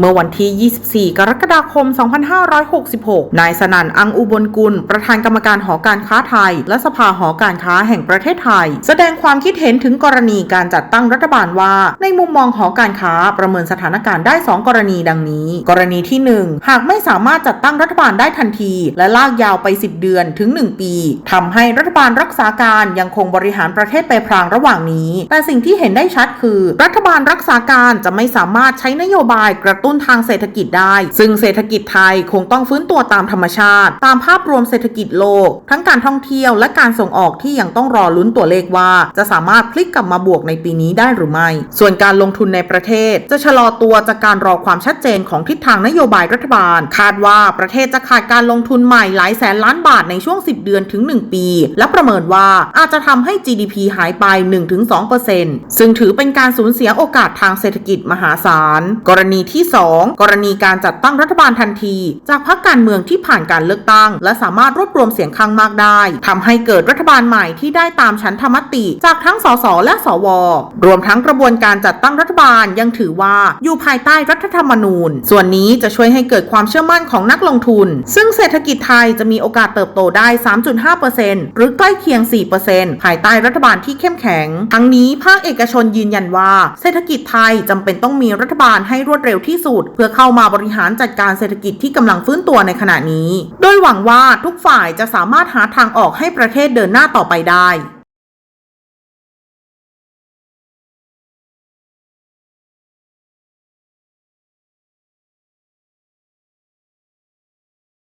เมื่อวันที่ 24 กรกฎาคม 2566 นายสนั่น อังอุบลกุล ประธานกรรมการหอการค้าไทย และสภาหอการค้าแห่งประเทศไทย แสดงความคิดเห็นถึงกรณีการจัดตั้งรัฐบาลว่า ในมุมมองหอการค้าประเมินสถานการณ์ได้ 2 กรณีดังนี้ กรณีที่ 1 หากไม่สามารถจัดตั้งรัฐบาลได้ทันที และลากยาวไป 10 เดือนถึง 1 ปีทำให้รัฐบาลรักษาการยังคงบริหารประเทศไปพลางระหว่างนี้ แต่สิ่งที่เห็นได้ชัดคือ รัฐบาลรักษาการจะไม่สามารถใช้นโยบายกระตุ้นทางเศรษฐกิจได้ ซึ่งเศรษฐกิจไทยคงต้องฟื้นตัวตามธรรมชาติ ตามภาพรวมเศรษฐกิจโลก ทั้งการท่องเที่ยวและการส่งออกที่ยังต้องรอลุ้นตัวเลขว่า จะสามารถพลิกกลับมาบวกในปีนี้ได้หรือไม่ ส่วนการลงทุนในประเทศ จะชะลอตัวจากการรอความชัดเจนของทิศทางนโยบายรัฐบาล คาดว่าประเทศจะขาดการลงทุนใหม่หลายแสนล้านบาทในช่วง 10 เดือนถึง 1 ปี และประเมินว่าอาจจะทำให้ GDP หายไป 1-2%ซึ่งถือเป็นการสูญเสียโอกาสทางเศรษฐกิจมหาศาล กรณีที่2 กรณีการจัดตั้งรัฐบาลทันที จากพรรคการเมืองที่ผ่านการเลือกตั้ง และสามารถรวบรวมเสียงข้างมากได้ทำให้เกิดรัฐบาลใหม่ที่ได้ตามชั้นธรรมติ จากทั้งสสและสว รวมทั้งกระบวนการจัดตั้งรัฐบาลยังถือว่าอยู่ภายใต้รัฐธรรมนูญ ส่วนนี้จะช่วยให้เกิดความเชื่อมั่นของนักลงทุน ซึ่งเศรษฐกิจไทยจะมีโอกาสเติบโตได้ 3.5%หรือใกล้เคียง 4%ภายใต้รัฐบาลที่เข้มแข็ง ทั้งนี้ภาคเอกชนยืนยันว่า เศรษฐกิจไทยจำเป็นต้องมีรัฐบาลให้รวดเร็วที่สุด เพื่อเข้ามาบริหารจัดการเศรษฐกิจที่กำลังฟื้นตัวในขณะนี้ โดยหวังว่าทุกฝ่ายจะสามารถหาทางออกให้ประเทศเดินหน้าต่อไปได้